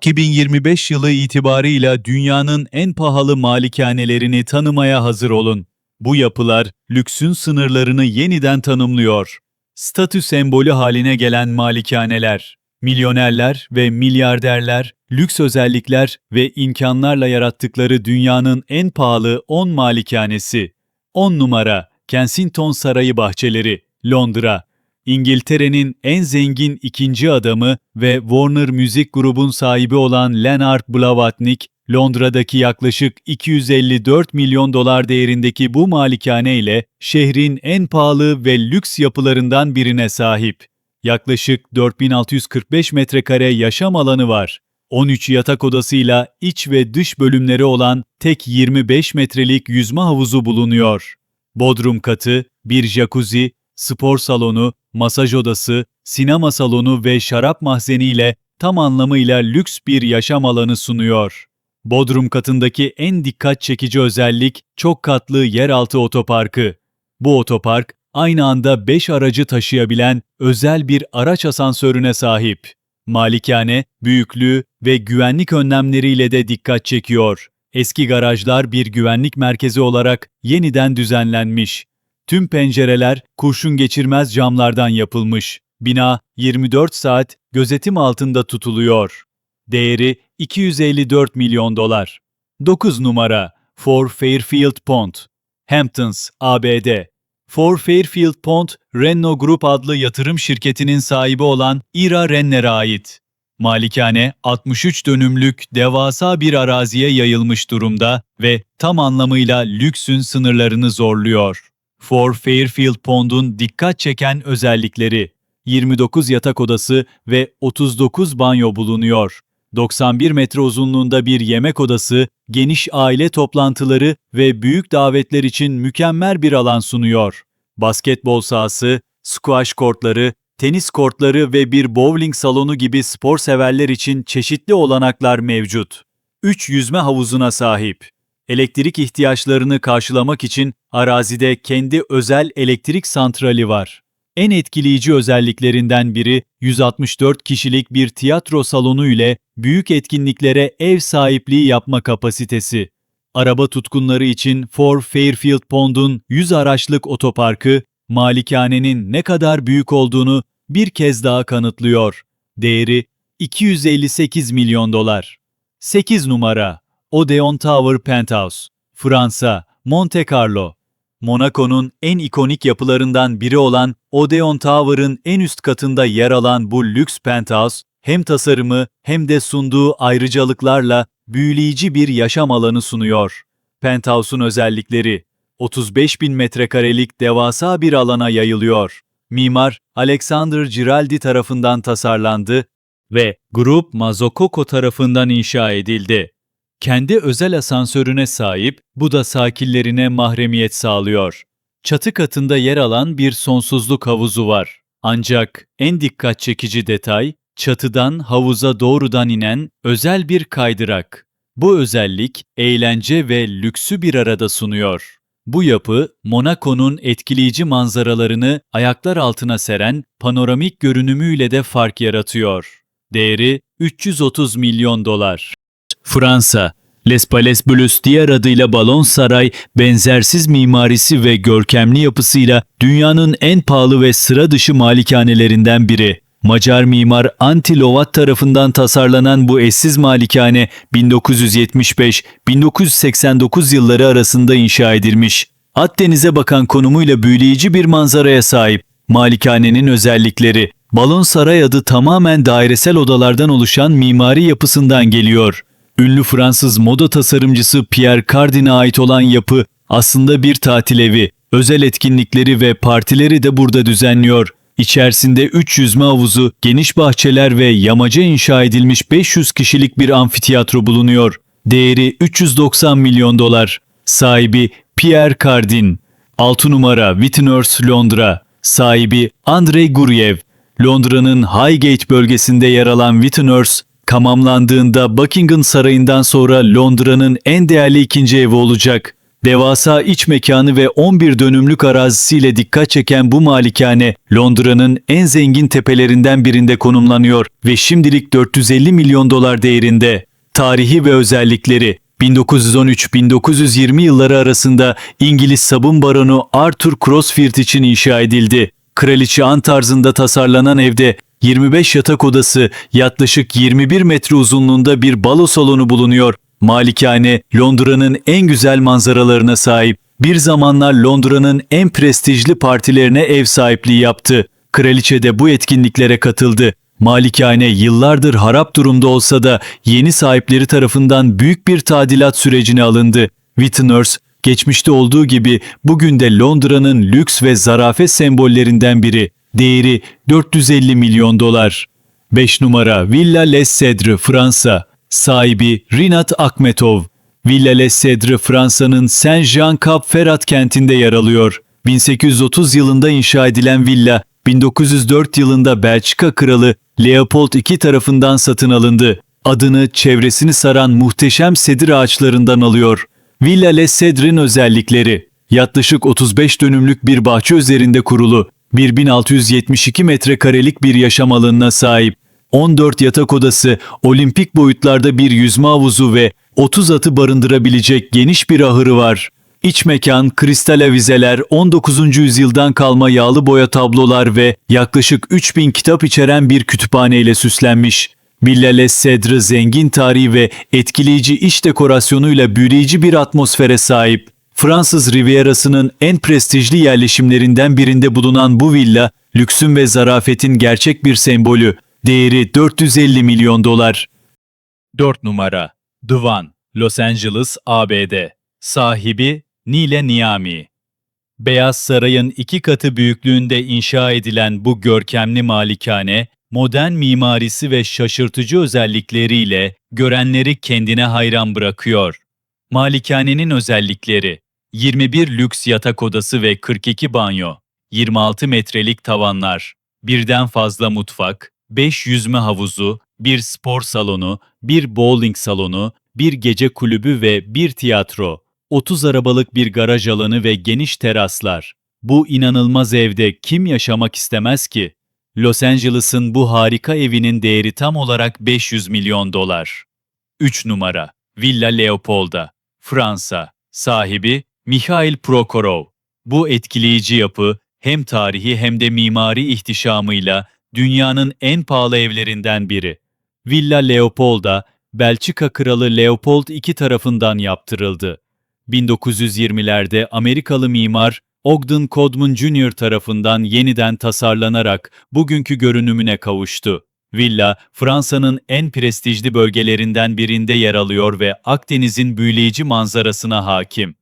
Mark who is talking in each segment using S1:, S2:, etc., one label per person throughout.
S1: 2025 yılı itibarıyla dünyanın en pahalı malikanelerini tanımaya hazır olun. Bu yapılar lüksün sınırlarını yeniden tanımlıyor. Statü sembolü haline gelen malikaneler, milyonerler ve milyarderler lüks özellikler ve imkanlarla yarattıkları dünyanın en pahalı 10 malikanesi. 10 numara Kensington Sarayı Bahçeleri, Londra. İngiltere'nin en zengin ikinci adamı ve Warner Müzik Grubun sahibi olan Leonard Blavatnik, Londra'daki yaklaşık 254 milyon dolar değerindeki bu malikane ile şehrin en pahalı ve lüks yapılarından birine sahip. Yaklaşık 4645 metrekare yaşam alanı var. 13 yatak odasıyla iç ve dış bölümleri olan tek 25 metrelik yüzme havuzu bulunuyor. Bodrum katı, bir jacuzzi, spor salonu, masaj odası, sinema salonu ve şarap mahzeniyle tam anlamıyla lüks bir yaşam alanı sunuyor. Bodrum katındaki en dikkat çekici özellik çok katlı yeraltı otoparkı. Bu otopark aynı anda 5 aracı taşıyabilen özel bir araç asansörüne sahip. Malikane, büyüklüğü ve güvenlik önlemleriyle de dikkat çekiyor. Eski garajlar bir güvenlik merkezi olarak yeniden düzenlenmiş. Tüm pencereler kurşun geçirmez camlardan yapılmış. Bina 24 saat gözetim altında tutuluyor. Değeri 254 milyon dolar. 9 numara For Fairfield Pond, Hamptons, ABD. For Fairfield Pond, Renno Group adlı yatırım şirketinin sahibi olan Ira Renner'e ait. Malikane 63 dönümlük devasa bir araziye yayılmış durumda ve tam anlamıyla lüksün sınırlarını zorluyor. For Fairfield Pond'un dikkat çeken özellikleri 29 yatak odası ve 39 banyo bulunuyor. 91 metre uzunluğunda bir yemek odası, geniş aile toplantıları ve büyük davetler için mükemmel bir alan sunuyor. Basketbol sahası, squash kortları, tenis kortları ve bir bowling salonu gibi spor severler için çeşitli olanaklar mevcut. 3 yüzme havuzuna sahip. Elektrik ihtiyaçlarını karşılamak için arazide kendi özel elektrik santrali var. En etkileyici özelliklerinden biri 164 kişilik bir tiyatro salonu ile büyük etkinliklere ev sahipliği yapma kapasitesi. Araba tutkunları için For Fairfield Pond'un 100 araçlık otoparkı, malikanenin ne kadar büyük olduğunu bir kez daha kanıtlıyor. Değeri 258 milyon dolar. 8 numara Odeon Tower Penthouse, Fransa, Monte Carlo. Monaco'nun en ikonik yapılarından biri olan Odeon Tower'ın en üst katında yer alan bu lüks penthouse, hem tasarımı hem de sunduğu ayrıcalıklarla büyüleyici bir yaşam alanı sunuyor. Penthouse'un özellikleri 35 bin metrekarelik devasa bir alana yayılıyor. Mimar Alexander Giraldi tarafından tasarlandı ve Grup Mazokoko tarafından inşa edildi. Kendi özel asansörüne sahip, bu da sakinlerine mahremiyet sağlıyor. Çatı katında yer alan bir sonsuzluk havuzu var. Ancak en dikkat çekici detay, çatıdan havuza doğrudan inen özel bir kaydırak. Bu özellik, eğlence ve lüksü bir arada sunuyor. Bu yapı, Monaco'nun etkileyici manzaralarını ayaklar altına seren panoramik görünümüyle de fark yaratıyor. Değeri 330 milyon dolar. Fransa, Les Palais Bleus diğer adıyla Balon Saray, benzersiz mimarisi ve görkemli yapısıyla dünyanın en pahalı ve sıra dışı malikanelerinden biri. Macar mimar Antti Lovat tarafından tasarlanan bu eşsiz malikane 1975-1989 yılları arasında inşa edilmiş. Akdeniz'e bakan konumuyla büyüleyici bir manzaraya sahip. Malikanenin özellikleri, Balon Saray adı tamamen dairesel odalardan oluşan mimari yapısından geliyor. Ünlü Fransız moda tasarımcısı Pierre Cardin'e ait olan yapı aslında bir tatil evi. Özel etkinlikleri ve partileri de burada düzenliyor. İçerisinde 3 yüzme havuzu, geniş bahçeler ve yamaca inşa edilmiş 500 kişilik bir amfiteyatro bulunuyor. Değeri 390 milyon dolar. Sahibi Pierre Cardin. 6 numara Whitnhurst Londra. Sahibi Andrei Guryev. Londra'nın Highgate bölgesinde yer alan Whitnhurst, tamamlandığında Buckingham Sarayı'ndan sonra Londra'nın en değerli ikinci evi olacak. Devasa iç mekanı ve 11 dönümlük arazisiyle dikkat çeken bu malikane Londra'nın en zengin tepelerinden birinde konumlanıyor ve şimdilik 450 milyon dolar değerinde. Tarihi ve özellikleri 1913-1920 yılları arasında İngiliz sabun baronu Arthur Crossfield için inşa edildi. Kraliçe an tarzında tasarlanan evde 25 yatak odası, yaklaşık 21 metre uzunluğunda bir balo salonu bulunuyor. Malikane, Londra'nın en güzel manzaralarına sahip. Bir zamanlar Londra'nın en prestijli partilerine ev sahipliği yaptı. Kraliçe de bu etkinliklere katıldı. Malikane yıllardır harap durumda olsa da yeni sahipleri tarafından büyük bir tadilat sürecine alındı. Whitners, geçmişte olduğu gibi bugün de Londra'nın lüks ve zarafet sembollerinden biri. Değeri 450 milyon dolar. 5 numara Villa Les Cedres, Fransa. Sahibi Rinat Akmetov. Villa Les Cedres, Fransa'nın Saint-Jean-Cap-Ferrat kentinde yer alıyor. 1830 yılında inşa edilen villa, 1904 yılında Belçika kralı Leopold II tarafından satın alındı. Adını çevresini saran muhteşem sedir ağaçlarından alıyor. Villa Les Cedres'in özellikleri Yaklaşık 35 dönümlük bir bahçe üzerinde kurulu, 1672 metrekarelik bir yaşam alanına sahip, 14 yatak odası, olimpik boyutlarda bir yüzme havuzu ve 30 atı barındırabilecek geniş bir ahırı var. İç mekan, kristal avizeler, 19. yüzyıldan kalma yağlı boya tablolar ve yaklaşık 3000 kitap içeren bir kütüphane ile süslenmiş. Villa Les Cedres zengin tarihi ve etkileyici iç dekorasyonuyla büyüleyici bir atmosfere sahip. Fransız Rivierası'nın en prestijli yerleşimlerinden birinde bulunan bu villa, lüksün ve zarafetin gerçek bir sembolü. Değeri 450 milyon dolar. 4 numara Duvan, Los Angeles, ABD. Sahibi Nile Niami. Beyaz Saray'ın iki katı büyüklüğünde inşa edilen bu görkemli malikane, modern mimarisi ve şaşırtıcı özellikleriyle görenleri kendine hayran bırakıyor. Malikanenin özellikleri 21 lüks yatak odası ve 42 banyo, 26 metrelik tavanlar, birden fazla mutfak, 5 yüzme havuzu, bir spor salonu, bir bowling salonu, bir gece kulübü ve bir tiyatro, 30 arabalık bir garaj alanı ve geniş teraslar. Bu inanılmaz evde kim yaşamak istemez ki? Los Angeles'ın bu harika evinin değeri tam olarak 500 milyon dolar. 3 numara Villa Leopolda, Fransa. Sahibi Mikhail Prokhorov. Bu etkileyici yapı hem tarihi hem de mimari ihtişamıyla dünyanın en pahalı evlerinden biri. Villa Leopolda, Belçika Kralı Leopold II tarafından yaptırıldı. 1920'lerde Amerikalı mimar Ogden Codman Jr. tarafından yeniden tasarlanarak bugünkü görünümüne kavuştu. Villa, Fransa'nın en prestijli bölgelerinden birinde yer alıyor ve Akdeniz'in büyüleyici manzarasına hakim.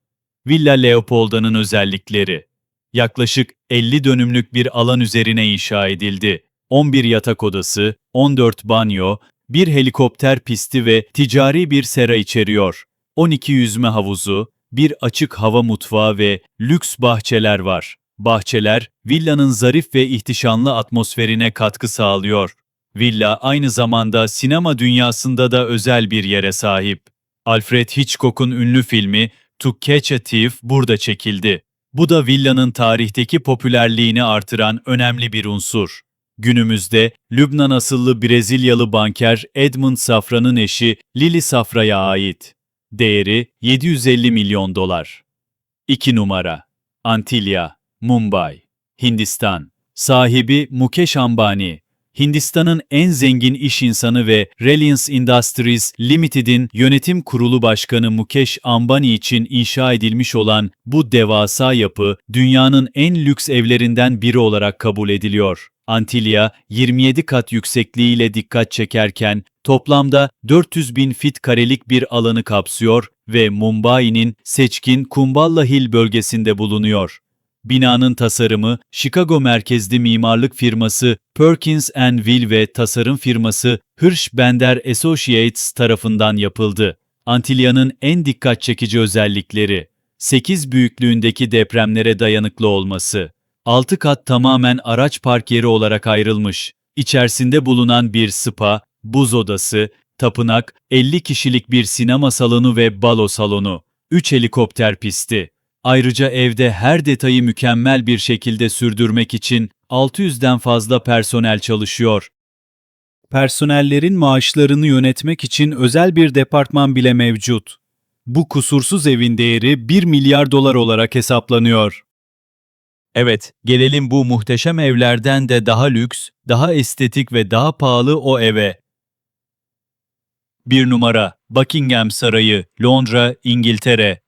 S1: Villa Leopolda'nın özellikleri Yaklaşık 50 dönümlük bir alan üzerine inşa edildi. 11 yatak odası, 14 banyo, bir helikopter pisti ve ticari bir sera içeriyor. 12 yüzme havuzu, bir açık hava mutfağı ve lüks bahçeler var. Bahçeler, villanın zarif ve ihtişamlı atmosferine katkı sağlıyor. Villa aynı zamanda sinema dünyasında da özel bir yere sahip. Alfred Hitchcock'un ünlü filmi To Catch a Thief burada çekildi. Bu da villanın tarihteki popülerliğini artıran önemli bir unsur. Günümüzde Lübnan asıllı Brezilyalı banker Edmund Safra'nın eşi Lily Safra'ya ait. Değeri 750 milyon dolar. 2 numara Antilya, Mumbai, Hindistan. Sahibi Mukesh Ambani. Hindistan'ın en zengin iş insanı ve Reliance Industries Limited'in yönetim kurulu başkanı Mukesh Ambani için inşa edilmiş olan bu devasa yapı dünyanın en lüks evlerinden biri olarak kabul ediliyor. Antilya 27 kat yüksekliğiyle dikkat çekerken toplamda 400 bin fit karelik bir alanı kapsıyor ve Mumbai'nin seçkin Kumballa Hill bölgesinde bulunuyor. Binanın tasarımı Chicago merkezli mimarlık firması Perkins Will ve tasarım firması Hirsch Bender Associates tarafından yapıldı. Antilya'nın en dikkat çekici özellikleri 8 büyüklüğündeki depremlere dayanıklı olması. 6 kat tamamen araç park yeri olarak ayrılmış. İçerisinde bulunan bir spa, buz odası, tapınak, 50 kişilik bir sinema salonu ve balo salonu. 3 helikopter pisti. Ayrıca evde her detayı mükemmel bir şekilde sürdürmek için 600'den fazla personel çalışıyor. Personellerin maaşlarını yönetmek için özel bir departman bile mevcut. Bu kusursuz evin değeri 1 milyar dolar olarak hesaplanıyor. Evet, gelelim bu muhteşem evlerden de daha lüks, daha estetik ve daha pahalı o eve. 1 numara Buckingham Sarayı, Londra, İngiltere.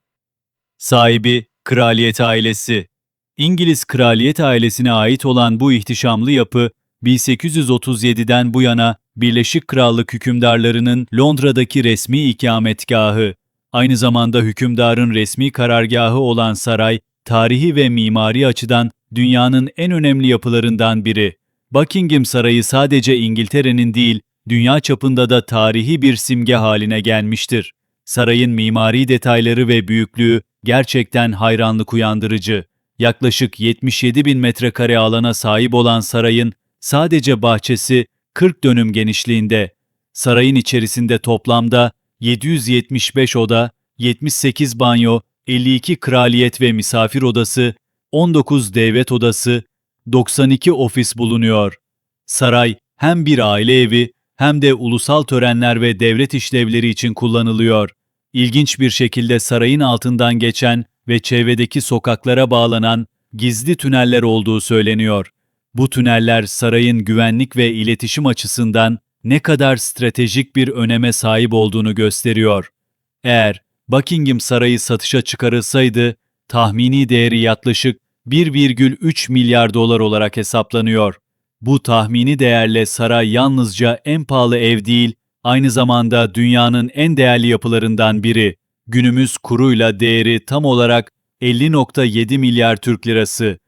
S1: Sahibi Kraliyet ailesi. İngiliz kraliyet ailesine ait olan bu ihtişamlı yapı 1837'den bu yana Birleşik Krallık hükümdarlarının Londra'daki resmi ikametgahı, aynı zamanda hükümdarın resmi karargahı olan saray, tarihi ve mimari açıdan dünyanın en önemli yapılarından biri. Buckingham Sarayı sadece İngiltere'nin değil, dünya çapında da tarihi bir simge haline gelmiştir. Sarayın mimari detayları ve büyüklüğü gerçekten hayranlık uyandırıcı. Yaklaşık 77 bin metrekare alana sahip olan sarayın sadece bahçesi 40 dönüm genişliğinde. Sarayın içerisinde toplamda 775 oda, 78 banyo, 52 kraliyet ve misafir odası, 19 devlet odası, 92 ofis bulunuyor. Saray hem bir aile evi hem de ulusal törenler ve devlet işlevleri için kullanılıyor. İlginç bir şekilde sarayın altından geçen ve çevredeki sokaklara bağlanan gizli tüneller olduğu söyleniyor. Bu tüneller sarayın güvenlik ve iletişim açısından ne kadar stratejik bir öneme sahip olduğunu gösteriyor. Eğer Buckingham Sarayı satışa çıkarılsaydı, tahmini değeri yaklaşık 1,3 milyar dolar olarak hesaplanıyor. Bu tahmini değerle saray yalnızca en pahalı ev değil, aynı zamanda dünyanın en değerli yapılarından biri. Günümüz kuruyla değeri tam olarak 50.7 milyar Türk lirası.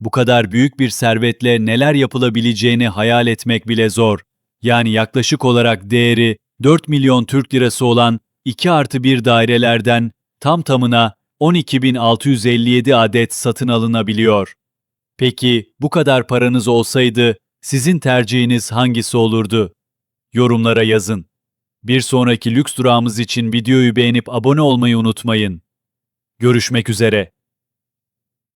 S1: Bu kadar büyük bir servetle neler yapılabileceğini hayal etmek bile zor. Yani yaklaşık olarak değeri 4 milyon Türk lirası olan 2 artı 1 dairelerden tam tamına 12.657 adet satın alınabiliyor. Peki bu kadar paranız olsaydı sizin tercihiniz hangisi olurdu? Yorumlara yazın. Bir sonraki lüks durağımız için videoyu beğenip abone olmayı unutmayın. Görüşmek üzere.